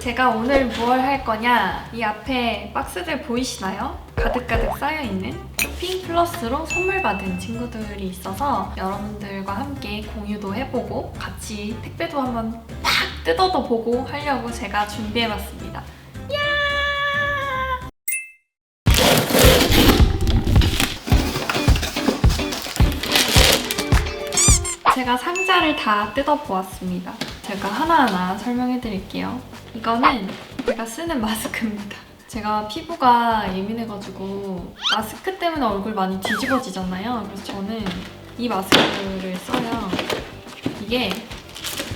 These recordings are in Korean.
제가 오늘 무얼 할 거냐? 이 앞에 박스들 보이시나요? 가득가득 쌓여있는 쇼핑 플러스로 선물 받은 친구들이 있어서 여러분들과 함께 공유도 해보고 같이 택배도 한번 팍 뜯어도 보고 하려고 제가 준비해봤습니다. 야! 제가 상자를 다 뜯어보았습니다. 제가 하나하나 설명해 드릴게요. 이거는 제가 쓰는 마스크입니다. 제가 피부가 예민해가지고 마스크 때문에 얼굴 많이 뒤집어지잖아요. 그래서 저는 이 마스크를 써요. 이게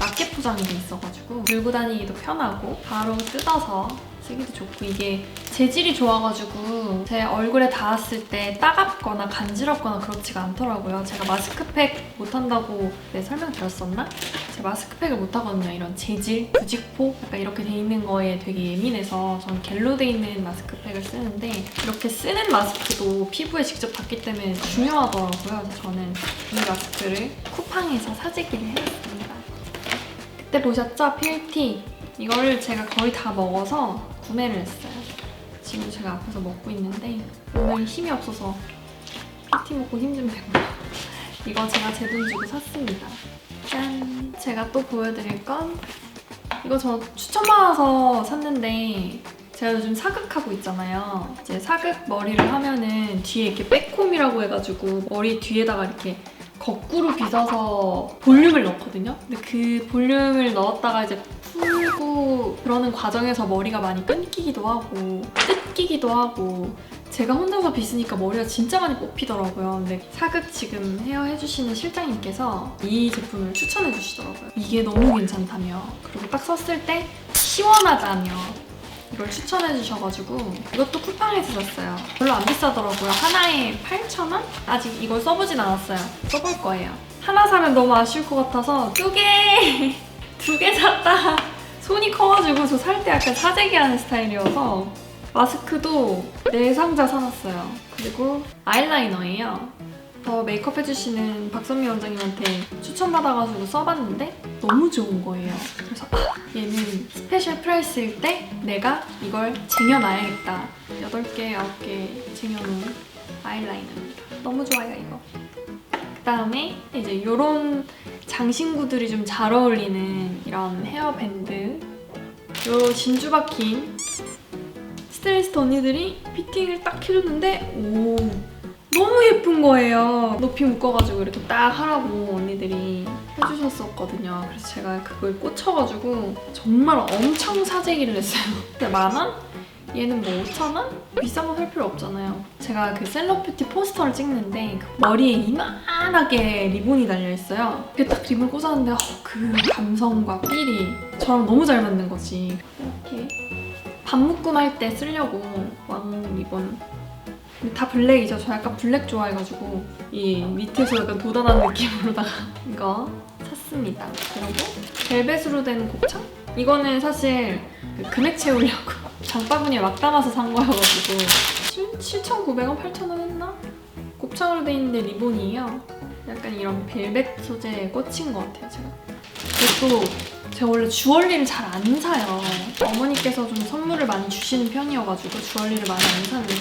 낱개 포장이 돼 있어가지고 들고 다니기도 편하고 바로 뜯어서 쓰기도 좋고 이게 재질이 좋아가지고 제 얼굴에 닿았을 때 따갑거나 간지럽거나 그렇지가 않더라고요. 제가 마스크팩 못한다고 네, 설명드렸었나? 제가 마스크팩을 못하거든요. 이런 재질, 부직포 약간 이렇게 돼 있는 거에 되게 예민해서 저는 겔로 돼 있는 마스크팩을 쓰는데 이렇게 쓰는 마스크도 피부에 직접 닿기 때문에 중요하더라고요. 그래서 저는 이 마스크를 쿠팡에서 사재기를 해봤습니다. 그때 보셨죠? 필티. 이거를 제가 거의 다 먹어서 구매를 했어요. 지금 제가 앞에서 먹고 있는데 오늘 힘이 없어서 필티 먹고 힘 좀 내고 이거 제가 제 돈 주고 샀습니다. 짠! 제가 또 보여드릴 건 이거 저 추천받아서 샀는데 제가 요즘 사극하고 있잖아요. 이제 사극 머리를 하면은 뒤에 이렇게 백홈이라고 해가지고 머리 뒤에다가 이렇게 거꾸로 빗어서 볼륨을 넣거든요. 근데 그 볼륨을 넣었다가 이제 풀고 그러는 과정에서 머리가 많이 끊기기도 하고 뜯기기도 하고 제가 혼자서 빗으니까 머리가 진짜 많이 뽑히더라고요. 근데 사극 지금 헤어 해주시는 실장님께서 이 제품을 추천해 주시더라고요. 이게 너무 괜찮다며 그리고 딱 썼을 때 시원하다며 이걸 추천해 주셔가지고 이것도 쿠팡에서 샀어요. 별로 안 비싸더라고요. 하나에 8,000원? 아직 이걸 써보진 않았어요. 써볼 거예요. 하나 사면 너무 아쉬울 것 같아서 두 개! 두 개 샀다! 손이 커가지고 저 살 때 약간 사재기 하는 스타일이어서 마스크도 네 상자 사놨어요. 그리고 아이라이너예요. 저 메이크업 해주시는 박선미 원장님한테 추천받아가지고 써봤는데 너무 좋은 거예요. 그래서 아, 얘는 스페셜 프라이스일 때 내가 이걸 쟁여놔야겠다. 8개, 9개 쟁여놓은 아이라이너입니다. 너무 좋아요, 이거. 그 다음에 이제 이런 장신구들이 좀 잘 어울리는 이런 헤어밴드. 요 진주 박힌 스타일리스트 언니들이 피팅을 딱 해줬는데 오 너무 예쁜 거예요. 높이 묶어가지고 이렇게 딱 하라고 언니들이 해주셨었거든요. 그래서 제가 그거에 꽂혀가지고 정말 엄청 사재기를 했어요. 근데 만 원? 얘는 뭐 5천 원? 비싼 거 살 필요 없잖아요. 제가 그 셀럽뷰티 포스터를 찍는데 그 머리에 이만하게 리본이 달려 있어요. 이렇게 딱 리본 꽂았는데 어, 그 감성과 삘이 저랑 너무 잘 맞는 거지. 이렇게 반묶음 할 때 쓰려고 왕 리본 다 블랙이죠. 저 약간 블랙 좋아해가지고 이 밑에서 약간 도단한 느낌으로다가 이거 샀습니다. 그리고 벨벳으로 된 곱창? 이거는 사실 그 금액 채우려고 장바구니에 막 담아서 산 거여가지고 7,900원, 8,000원 했나? 곱창으로 돼 있는데 리본이에요. 약간 이런 벨벳 소재에 꽂힌 것 같아요, 제가. 그리고 제가 원래 주얼리를 잘 안 사요. 어머니께서 좀 선물을 많이 주시는 편이어가지고 주얼리를 많이 안 사는데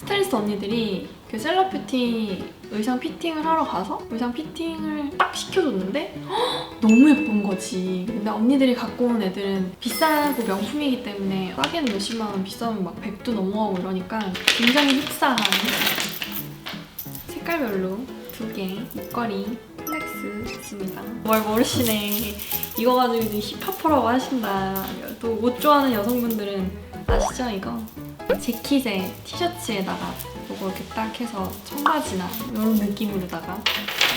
스타일리스트 언니들이 그 셀럽뷰티 의상 피팅을 하러 가서 의상 피팅을 딱 시켜줬는데 헉, 너무 예쁜 거지. 근데 언니들이 갖고 온 애들은 비싸고 명품이기 때문에 싸게는 몇십만 원, 비싸면 막 100도 넘어가고 이러니까 굉장히 흡사한 색깔별로 두 개 목걸이 플렉스 있습니다. 뭘 모르시네. 이거 가지고 힙합퍼라고 하신다. 또 옷 좋아하는 여성분들은 아시죠 이거? 재킷에 티셔츠에다가 이거 이렇게 딱 해서 청바지나 이런 느낌으로다가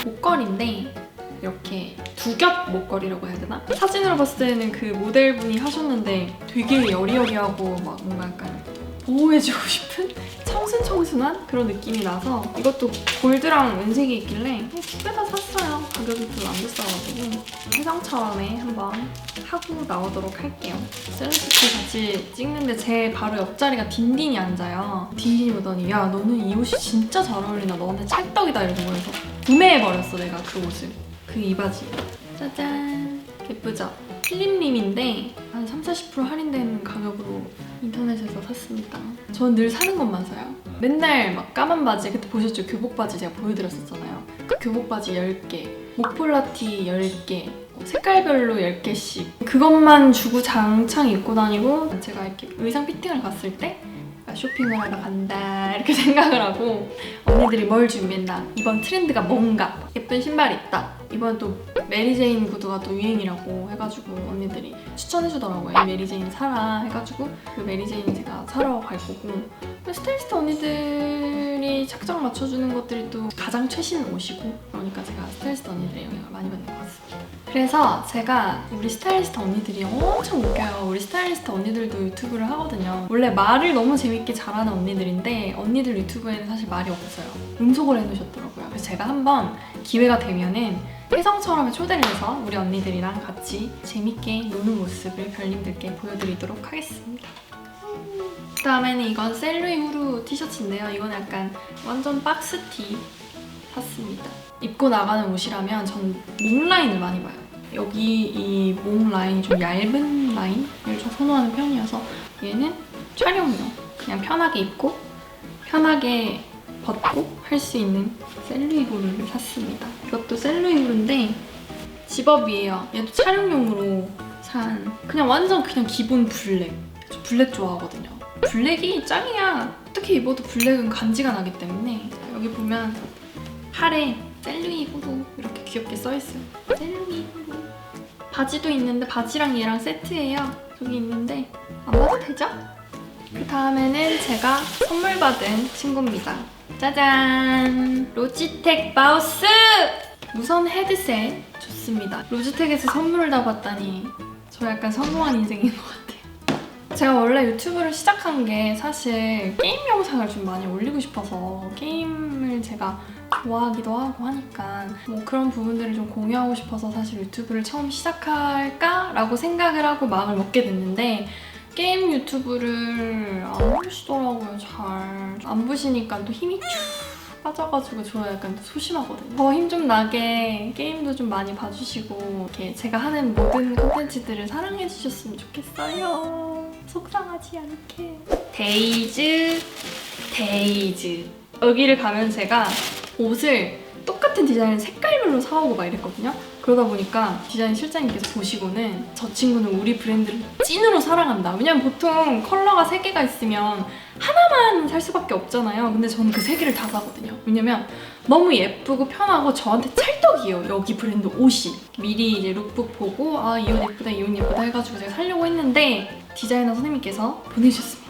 목걸이인데 이렇게 두 겹 목걸이라고 해야 되나? 사진으로 봤을 때는 그 모델분이 하셨는데 되게 여리여리하고 막 뭔가 약간 보호해주고 싶은 청순청순한 그런 느낌이 나서 이것도 골드랑 은색이 있길래 두개다 샀어요. 가격이 별로 안 비싸가지고 해상처럼에 한번 하고 나오도록 할게요. 셀럽시티 같이 찍는데 제 바로 옆자리가 딘딘이 앉아요. 딘딘이 보더니 야 너는 이 옷이 진짜 잘 어울린다. 너한테 찰떡이다 이러는 거여서 구매해버렸어 내가 그 옷을. 그 이 바지. 짜잔 예쁘죠? 필립림인데 한 3, 40% 할인된 가격으로 인터넷에서 샀습니다. 전 늘 사는 것만 사요. 맨날 막 까만 바지 그때 보셨죠? 교복 바지 제가 보여드렸었잖아요. 그 교복 바지 10개, 목폴라티 10개, 색깔별로 10개씩 그것만 주고 장창 입고 다니고 제가 이렇게 의상 피팅을 갔을 때 아, 쇼핑을 하러 간다 이렇게 생각을 하고 언니들이 뭘 준비했나 이번 트렌드가 뭔가 예쁜 신발이 있다 이번 또 메리제인 구두가 또 유행이라고 해가지고 언니들이 추천해주더라고요 이 메리제인 사라 해가지고 그 메리제인 제가 사러 갈 거고 또 스타일리스트 언니들이 착장 맞춰주는 것들이 또 가장 최신 옷이고 그러니까 제가 스타일리스트 언니들의 영향을 많이 받는 것 같습니다 그래서 제가 우리 스타일리스트 언니들이 엄청 웃겨요. 우리 스타일리스트 언니들도 유튜브를 하거든요. 원래 말을 너무 재밌게 잘하는 언니들인데 언니들 유튜브에는 사실 말이 없어요. 음속을 해놓으셨더라고요. 그래서 제가 한번 기회가 되면은 혜성처럼 초대를 해서 우리 언니들이랑 같이 재밌게 노는 모습을 별님들께 보여드리도록 하겠습니다. 그 다음에는 이건 셀루이 후루 티셔츠인데요. 이건 약간 완전 박스티 샀습니다. 입고 나가는 옷이라면 전 목 라인을 많이 봐요. 여기 이 목 라인이 좀 얇은 라인을 좀 선호하는 편이어서 얘는 촬영용 그냥 편하게 입고 편하게 벗고 할 수 있는 셀루이 후루를 샀습니다. 이것도 셀루이 후루인데 집업이에요. 얘도 촬영용으로 산 그냥 완전 그냥 기본 블랙. 저 블랙 좋아하거든요. 블랙이 짱이야. 어떻게 입어도 블랙은 간지가 나기 때문에 여기 보면 팔에 셀루이 후루 이렇게 귀엽게 써있어요. 셀루이 후루. 바지도 있는데 바지랑 얘랑 세트예요. 저기 있는데 안 봐도 되죠? 그 다음에는 제가 선물 받은 친구입니다. 짜잔! 로지텍 마우스! 무선 헤드셋 좋습니다. 로지텍에서 선물을 다 받다니 저 약간 성공한 인생인 것 같아요. 제가 원래 유튜브를 시작한 게 사실 게임 영상을 좀 많이 올리고 싶어서 게임을 제가 좋아하기도 하고 하니까 뭐 그런 부분들을 좀 공유하고 싶어서 사실 유튜브를 처음 시작할까라고 생각을 하고 마음을 먹게 됐는데 게임 유튜브를 안 보시더라고요 잘. 안 보시니까 또 힘이 쭉 빠져가지고 저 약간 또 소심하거든요. 더 힘 좀 나게 게임도 좀 많이 봐주시고 이렇게 제가 하는 모든 콘텐츠들을 사랑해 주셨으면 좋겠어요. 속상하지 않게. 데이즈 데이즈. 여기를 가면 제가 옷을 똑같은 디자인 색깔별로 사오고 막 이랬거든요. 그러다 보니까 디자인 실장님께서 보시고는 저 친구는 우리 브랜드를 찐으로 사랑한다. 왜냐면 보통 컬러가 세 개가 있으면 하나만 살 수밖에 없잖아요. 근데 저는 그세 개를 다 사거든요. 왜냐면 너무 예쁘고 편하고 저한테 찰떡이에요. 여기 브랜드 옷이. 미리 이제 룩북 보고 아 이 옷 예쁘다 이 옷 예쁘다 해가지고 제가 살려고 했는데 디자이너 선생님께서 보내주셨습니다.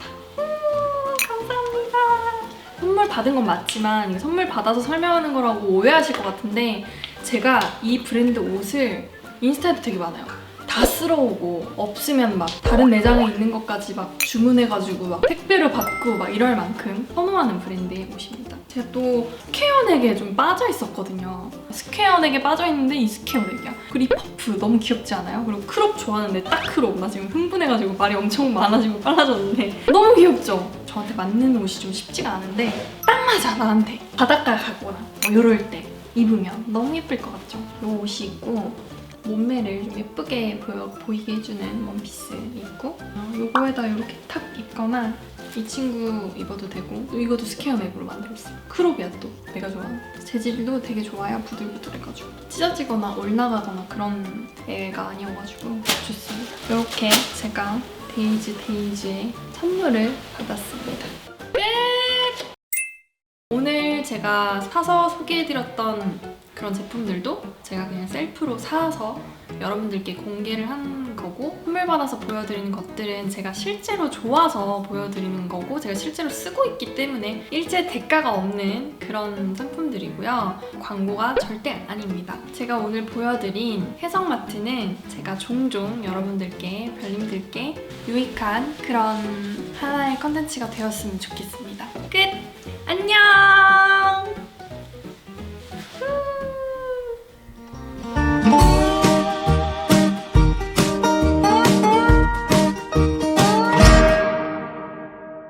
선물 받은 건 맞지만 선물 받아서 설명하는 거라고 오해하실 것 같은데 제가 이 브랜드 옷을 인스타에도 되게 많아요. 다 쓸어오고 없으면 막 다른 매장에 있는 것까지 막 주문해가지고 막 택배로 받고 막 이럴 만큼 선호하는 브랜드의 옷입니다. 제가 또 스퀘어넥에 좀 빠져 있었거든요. 스퀘어넥에 빠져 있는데 이 스퀘어넥이야. 그리고 이 퍼프 너무 귀엽지 않아요? 그리고 크롭 좋아하는데 딱 크롭. 나 지금 흥분해가지고 말이 엄청 많아지고 빨라졌는데 너무 귀엽죠? 저한테 맞는 옷이 좀 쉽지가 않은데 딱 맞아 나한테 바닷가 가거나 뭐 이럴 때 입으면 너무 예쁠 것 같죠? 이 옷이 있고 몸매를 좀 예쁘게 보여, 보이게 해주는 원피스 입고 어, 요거에다 이렇게 탁 입거나 이 친구 입어도 되고 이것도 스퀘어 넥으로 만들었어요. 크롭이야 또 내가 좋아하는 재질도 되게 좋아요. 부들부들해가지고 찢어지거나 올라가거나 그런 애가 아니어가지고 좋습니다. 이렇게 제가 데이지 데이지의 선물을 받았습니다. 끝! 오늘 제가 사서 소개해드렸던 그런 제품들도 제가 그냥 셀프로 사서 여러분들께 공개를 한 거고 선물 받아서 보여드리는 것들은 제가 실제로 좋아서 보여드리는 거고 제가 실제로 쓰고 있기 때문에 일제 대가가 없는 그런 상품들이고요 광고가 절대 아닙니다 제가 오늘 보여드린 해성마트는 제가 종종 여러분들께 별님들께 유익한 그런 하나의 컨텐츠가 되었으면 좋겠습니다 끝! 안녕!